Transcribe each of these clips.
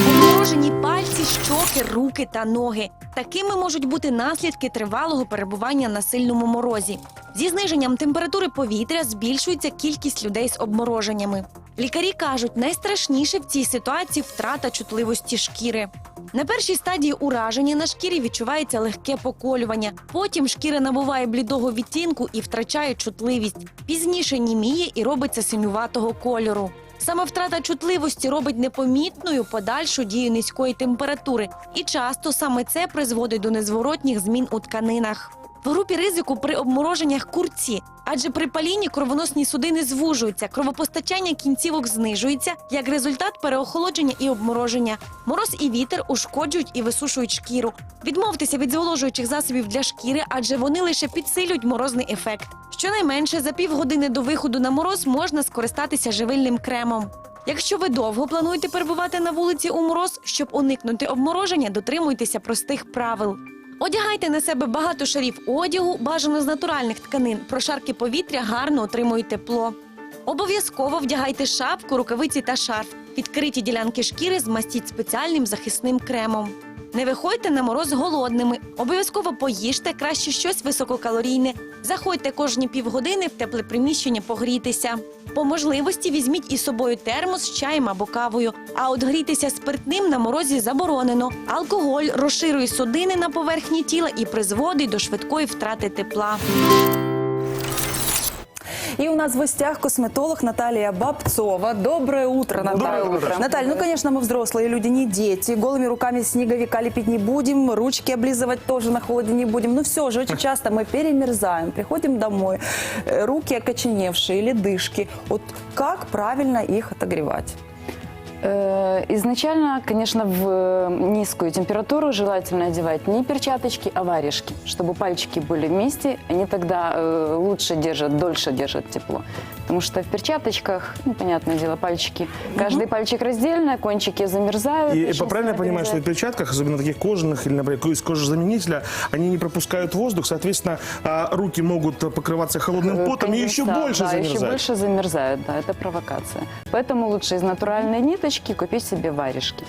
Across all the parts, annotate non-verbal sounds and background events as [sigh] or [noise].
Обморожені пальці, щоки, руки та ноги. Такими можуть бути наслідки тривалого перебування на сильному морозі. Зі зниженням температури повітря збільшується кількість людей з обмороженнями. Лікарі кажуть, найстрашніше в цій ситуації втрата чутливості шкіри. На першій стадії ураження на шкірі відчувається легке поколювання. Потім шкіра набуває блідого відтінку і втрачає чутливість. Пізніше німіє і робиться синюватого кольору. Саме втрата чутливості робить непомітною подальшу дію низької температури, і часто саме це призводить до незворотніх змін у тканинах. В групі ризику при обмороженнях курці, адже при палінні кровоносні судини звужуються, кровопостачання кінцівок знижується, як результат переохолодження і обмороження. Мороз і вітер ушкоджують і висушують шкіру. Відмовтеся від зволожуючих засобів для шкіри, адже вони лише підсилюють морозний ефект. Щонайменше за півгодини до виходу на мороз можна скористатися живильним кремом. Якщо ви довго плануєте перебувати на вулиці у мороз, щоб уникнути обмороження, дотримуйтеся простих правил. Одягайте на себе багато шарів одягу, бажано з натуральних тканин. Прошарки повітря гарно отримують тепло. Обов'язково вдягайте шапку, рукавиці та шарф. Відкриті ділянки шкіри змастіть спеціальним захисним кремом. Не виходьте на мороз голодними. Обов'язково поїжте краще щось висококалорійне. Заходьте кожні півгодини в тепле приміщення погрітися. По можливості візьміть із собою термос з чаєм або кавою. А от грітися спиртним на морозі заборонено. Алкоголь розширює судини на поверхні тіла і призводить до швидкої втрати тепла. И у нас в гостях косметолог Наталья Бобцова. Доброе утро, Наталья. Доброе утро. Наталья, ну, конечно, мы взрослые люди, не дети. Голыми руками снеговика лепить не будем, ручки облизывать тоже на холоде не будем. Но все же очень часто мы перемерзаем, приходим домой, э, руки окоченевшие, ледышки. Вот как правильно их отогревать? Э, Изначально, конечно, в э, низкую температуру желательно одевать не перчаточки, а варежки, чтобы пальчики были вместе. Они тогда э, лучше держат, дольше держат тепло. Потому что в перчаточках, ну, понятное дело, пальчики, каждый пальчик раздельно, кончики замерзают. И, и правильно я понимаю, что в перчатках, особенно таких кожаных или, например, из кожезаменителя, они не пропускают воздух, соответственно, а, руки могут покрываться холодным Э, потом и еще конденсат, больше да, замерзать. еще больше замерзают, да, это провокация. Поэтому лучше из натуральной ниточки купить себе варежки.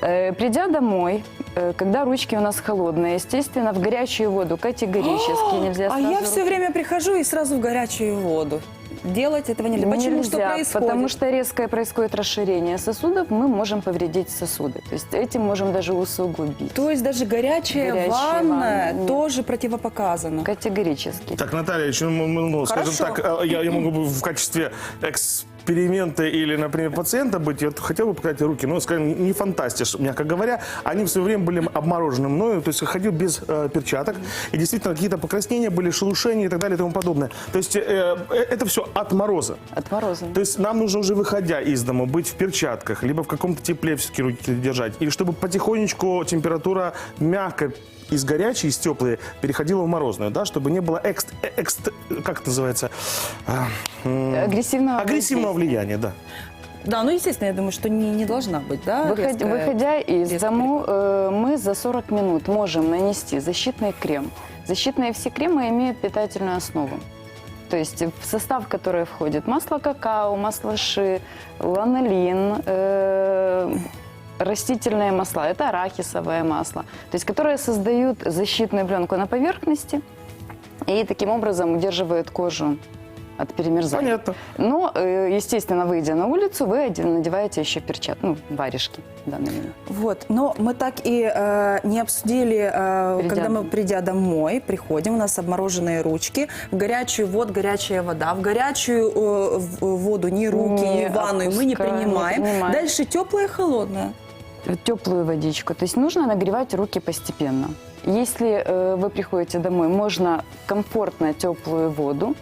Э, Придя домой, э, когда ручки у нас холодные, естественно, в горячую воду категорически [gasps] нельзя А сразу я все время прихожу и сразу в горячую воду. Делать этого нельзя. Почему? Что Нельзя, происходит? Потому что резкое происходит расширение сосудов, мы можем повредить сосуды. То есть этим можем даже усугубить. То есть даже горячая, Горячая ванна ванна, тоже противопоказана. Категорически. Так, Наталья, еще, ну, ну, скажем Хорошо. так, э, я, я могу в качестве эксперимента или, например, пациента быть, я хотел бы показать руки, но, скажем, не фантастиш, мягко говоря. Они в свое время были обморожены мною, то есть ходил без э, перчаток, и действительно какие-то покраснения были, шелушения и так далее и тому подобное. То есть э, э, это все от мороза. От мороза. То есть нам нужно уже выходя из дома быть в перчатках, либо в каком-то тепле все-таки руки держать, или чтобы потихонечку температура мягко из горячей, из теплой переходила в морозную, да, чтобы не было экст, э, экст- как это называется, А, Агрессивного агрессивного влияния, да. Да, ну, естественно, я думаю, что не, не должна быть, да? Выход- резкая- Выходя из резкая дому, э, мы за 40 минут можем нанести защитный крем. Защитные все кремы имеют питательную основу. То есть в состав, который входит масло какао, масло ши, ланолин, э, растительные масла, это арахисовое масло, то есть которые создают защитную пленку на поверхности и таким образом удерживают кожу от перемерзания. Понятно. Но, э, естественно, выйдя на улицу, вы надеваете еще перчатки, ну, варежки в данный момент. Вот, но мы так и э, не обсудили, э, Придя когда мы, придя домой, приходим, у нас обмороженные ручки, в горячую воду, горячая вода, в горячую э, в- воду ни руки, Не ни ванную мы не опускаем, не принимаем. принимаем. Дальше теплая, холодная. Теплую водичку. То есть нужно нагревать руки постепенно. Если э, вы приходите домой, можно комфортно теплую воду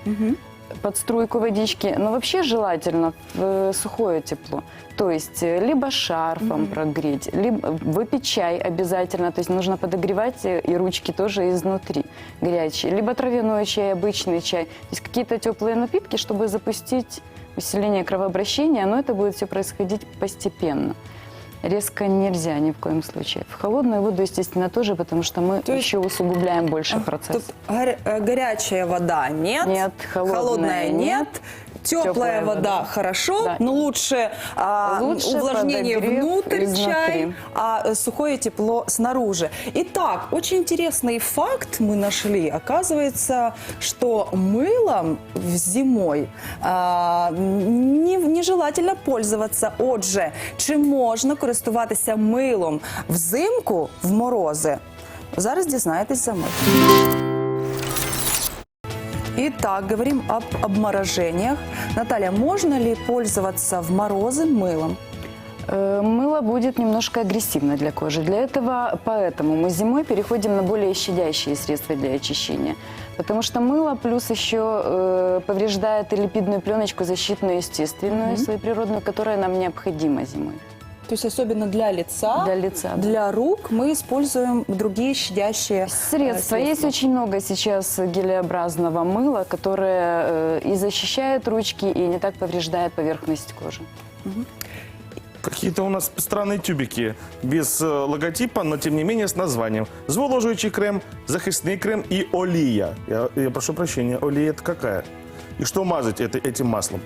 под струйку водички, но вообще желательно в э, сухое тепло. То есть э, либо шарфом прогреть, либо выпить чай обязательно, то есть нужно подогревать э, и ручки тоже изнутри горячие, либо травяной чай, обычный чай, то есть какие-то теплые напитки, чтобы запустить усиление кровообращения, но это будет все происходить постепенно. Резко нельзя ни в коем случае. В холодную воду, естественно, тоже, потому что мы То есть- еще усугубляем больше процесс. Тут горя- э, горячая вода нет, Нет, холодная нет, нет. Теплая, Теплая вода, вода. хорошо, Да. но лучше, а, Лучше увлажнение внутрь изнутри. чай, а э, сухое тепло снаружи. Итак, очень интересный факт мы нашли. Оказывается, что мылом в- зимой а, не, нежелательно пользоваться. Отже, чи можна користуватися милом взимку в морози? Зараз дізнаєтесь за мить. Итак, говорим об обморожениях. Наталья, можно ли пользоваться в морозы мылом? Э, Мыло будет немножко агрессивно для кожи. Для этого, поэтому мы зимой переходим на более щадящие средства для очищения. Потому что мыло плюс еще э, повреждает и липидную пленочку защитную естественную, свою природную, которая нам необходима зимой. То есть особенно для лица, Для лица, да. для рук мы используем другие щадящие э, Средства. Есть очень много сейчас гелеобразного мыла, которое э, и защищает ручки, и не так повреждает поверхность кожи. Какие-то у нас странные тюбики без э, логотипа, но тем не менее с названием. Зволожуючий крем, захисний крем и олия. Я, я прошу прощения, олия это какая? И что мазать это, этим маслом?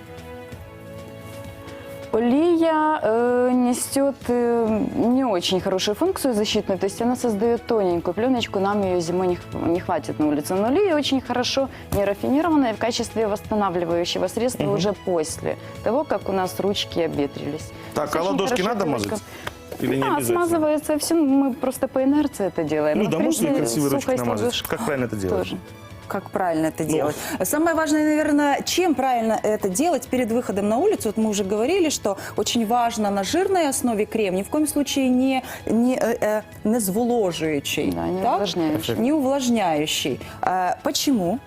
Олия э, несет э, не очень хорошую функцию защитную, то есть она создает тоненькую пленочку, нам ее зимой не, х- не хватит на улице. Но олия очень хорошо не рафинированная в качестве восстанавливающего средства уже после того, как у нас ручки обветрились. Так, То есть а очень ладошки надо пленочка. мазать? Или не да, обязательно? смазывается все, мы просто по инерции это делаем. Ну Но, да, в можно принципе, красивые ручки сухость намазать? ладошек Как правильно это делать? Тоже. Как правильно это Ну. делать? Самое важное, наверное, чем правильно это делать перед выходом на улицу. Вот мы уже говорили, что очень важно на жирной основе крем, ни в коем случае не, не, э, э, не зволожуючий. Да, не так? увлажняющий. Не увлажняющий. А, почему?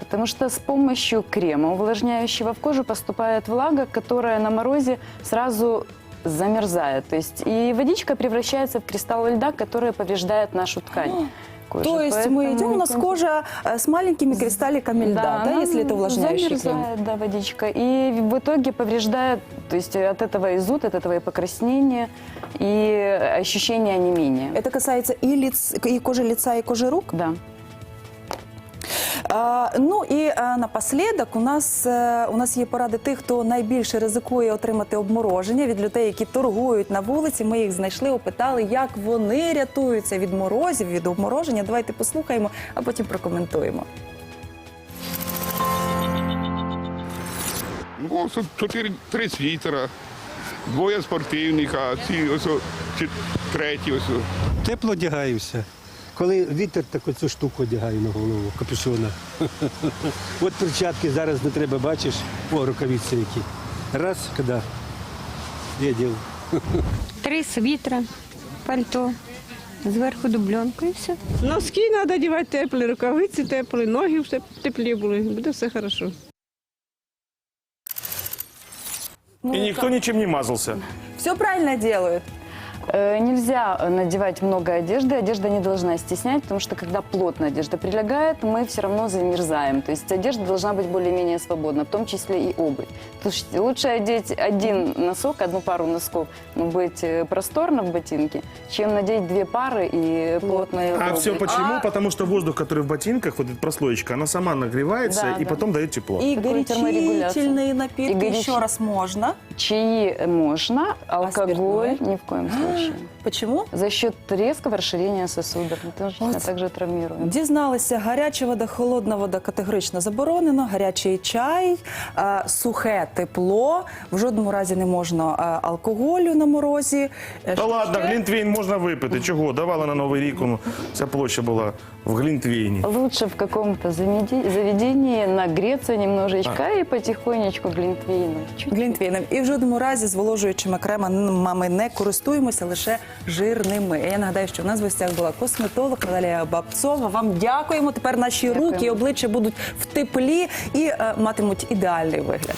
Потому что с помощью крема, увлажняющего в кожу, поступает влага, которая на морозе сразу замерзает. То есть и водичка превращается в кристаллы льда, которые повреждает нашу ткань. Кожи. То есть мы идем, у нас кожа э, с маленькими кристалликами льда, да, она если это увлажняющий крем? да, водичка. И в итоге повреждает, то есть от этого и зуд, от этого и покраснение, и ощущение онемения. Это касается и, лиц, и кожи лица, и кожи рук? Да. Ну і а, напослідок у нас, е, у нас є поради тих, хто найбільше ризикує отримати обмороження від людей, які торгують на вулиці. Ми їх знайшли, опитали, як вони рятуються від морозів, від обмороження. Давайте послухаємо, а потім прокоментуємо. Ну, ось чотири, три світера, двоє спортивних, а ці ось чи- треті ось. Тепло одягаюся. Коли вітер, так оцю штуку одягаю на голову, капюшона. [laughs] От перчатки зараз не треба, бачиш, о, рукавиці які. Раз, коли я дів. [laughs] Три світра, пальто, зверху дубленку і все. Носки треба одягати теплі, рукавиці теплі, ноги все теплі були. Буде все хорошо. И никто ничем не мазался. Все правильно делают. Э, Нельзя э, надевать много одежды, одежда не должна стеснять, потому что когда плотно одежда прилегает, мы все равно замерзаем. То есть одежда должна быть более-менее свободна, в том числе и обувь. То есть лучше одеть один носок, одну пару носков, быть э, просторно в ботинке, чем надеть две пары и плотные А обувь. все почему? Потому что воздух, который в ботинках, вот эта прослоечка, она сама нагревается Да, и да. потом дает тепло. И Такой горячительные напитки И горяч- еще раз можно. Чаи можно, алкоголь спиртное? ни в коем случае. Почему? За счет резкого расширения сосудов. Мы точно так же травмируем. Дізналися, гаряча вода, холодна вода категорично заборонено, гарячий чай, е, сухе тепло, в жодному разі не можна е, алкоголю на морозі. Е, Та що ладно, ще? глінтвейн можна випити. Чого? Давали на Новий рік, ця площа була в глінтвейні. Лучше в каком-то заведи- заведении нагреться немножечко и потихонечку глинтвейном. Глінтвейном. І в жодному разі зволожуючими кремами не користуємося, лише жирними. Я нагадаю, що в нас в гостях була косметолог Наталія Бабцова. Вам дякуємо. Тепер наші Дякую. руки і обличчя будуть в теплі і е, матимуть ідеальний вигляд.